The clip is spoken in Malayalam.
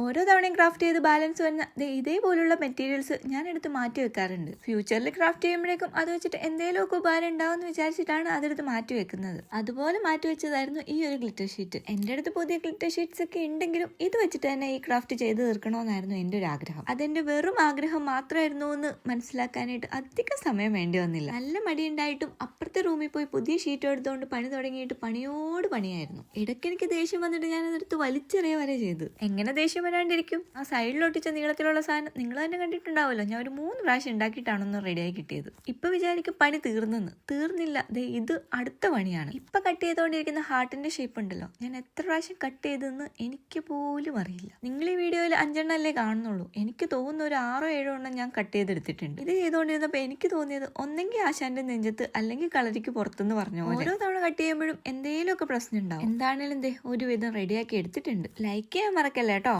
ഓരോ തവണയും ക്രാഫ്റ്റ് ചെയ്ത് ബാലൻസ് വരുന്ന ഇതേപോലുള്ള മെറ്റീരിയൽസ് ഞാൻ എടുത്ത് മാറ്റി വെക്കാറുണ്ട്. ഫ്യൂച്ചറിൽ ക്രാഫ്റ്റ് ചെയ്യുമ്പോഴേക്കും അത് വെച്ചിട്ട് എന്തെങ്കിലുമൊക്കെ ഉപകാരം ഉണ്ടാവുമെന്ന് വിചാരിച്ചിട്ടാണ് അതെടുത്ത് മാറ്റി വെക്കുന്നത്. അതുപോലെ മാറ്റി വെച്ചതായിരുന്നു ഈ ഒരു ഗ്ലിറ്റർ ഷീറ്റ് എന്റെ അടുത്ത് പുതിയ ഗ്ലിറ്റർ ഷീറ്റ്സ് ഒക്കെ ഉണ്ടെങ്കിലും ഇത് വെച്ചിട്ട് തന്നെ ഈ ക്രാഫ്റ്റ് ചെയ്ത് തീർക്കണമെന്നായിരുന്നു എന്റെ ഒരു ആഗ്രഹം. അതെന്റെ വെറും ആഗ്രഹം മാത്രമായിരുന്നു എന്ന് മനസ്സിലാക്കാനായിട്ട് അധികം സമയം വേണ്ടി വന്നില്ല. നല്ല മടി ഉണ്ടായിട്ടും അപ്പുറത്തെ റൂമിൽ പോയി പുതിയ ഷീറ്റ് എടുത്തുകൊണ്ട് പണി തുടങ്ങിയിട്ട് പണിയോട് പണിയായിരുന്നു. ഇടയ്ക്ക് എനിക്ക് ദേഷ്യം വന്നിട്ട് ഞാൻ അതെടുത്ത് വലിച്ചെറിയ വരെ ചെയ്തു എങ്ങനെ ദേഷ്യം വരാണ്ടിരിക്കും. ആ സൈഡിലൊട്ടിച്ച നീളത്തിലുള്ള സാധനം നിങ്ങൾ തന്നെ കണ്ടിട്ടുണ്ടാവുമല്ലോ. ഞാൻ ഒരു മൂന്ന് പ്രാവശ്യം ഉണ്ടാക്കിയിട്ടാണെന്ന് റെഡിയായി കിട്ടിയത് ഇപ്പൊ വിചാരിക്കും പണി തീർന്നെന്ന്. തീർന്നില്ല. ദേ ഇത് അടുത്ത പണിയാണ്. ഇപ്പൊ കട്ട് ചെയ്തുകൊണ്ടിരിക്കുന്ന ഹാർട്ടിന്റെ ഷേപ്പ് ഉണ്ടല്ലോ. ഞാൻ എത്ര പ്രാവശ്യം കട്ട് ചെയ്തെന്ന് എനിക്ക് പോലും അറിയില്ല. നിങ്ങൾ ഈ വീഡിയോയിൽ അഞ്ചെണ്ണം അല്ലേ കാണുന്നുള്ളൂ. എനിക്ക് തോന്നുന്ന ഒരു ആറോ ഏഴോ എണ്ണം ഞാൻ കട്ട് ചെയ്തെടുത്തിട്ടുണ്ട്. ഇത് ചെയ്തുകൊണ്ടിരുന്നപ്പോൾ എനിക്ക് തോന്നിയത് ഒന്നെങ്കിൽ ആശാന്റെ നെഞ്ചത്ത് അല്ലെങ്കിൽ കളരിക്ക് പുറത്തുനിന്ന് പറഞ്ഞു ഓരോ തവണ കട്ട് ചെയ്യുമ്പോഴും എന്തെങ്കിലുമൊക്കെ പ്രശ്നം ഉണ്ടാവും. എന്താണേലും ദേ ഒരുവിധം റെഡിയാക്കി എടുത്തിട്ടുണ്ട്. ലൈക്ക് ചെയ്യാൻ മറക്കല്ലേ കേട്ടോ